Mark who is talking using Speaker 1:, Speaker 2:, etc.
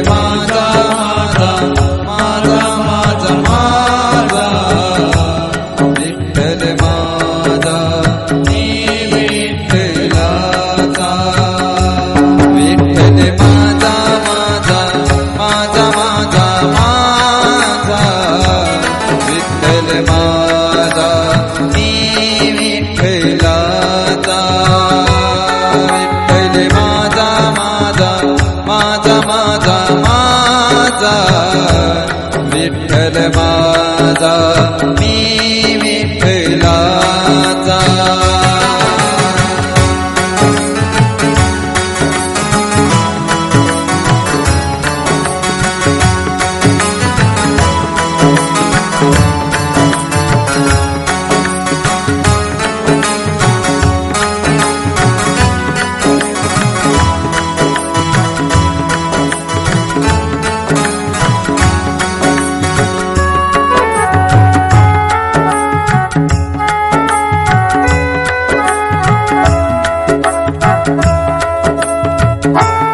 Speaker 1: विठ्ठल माझा विठ्ठल माझा मी Ah!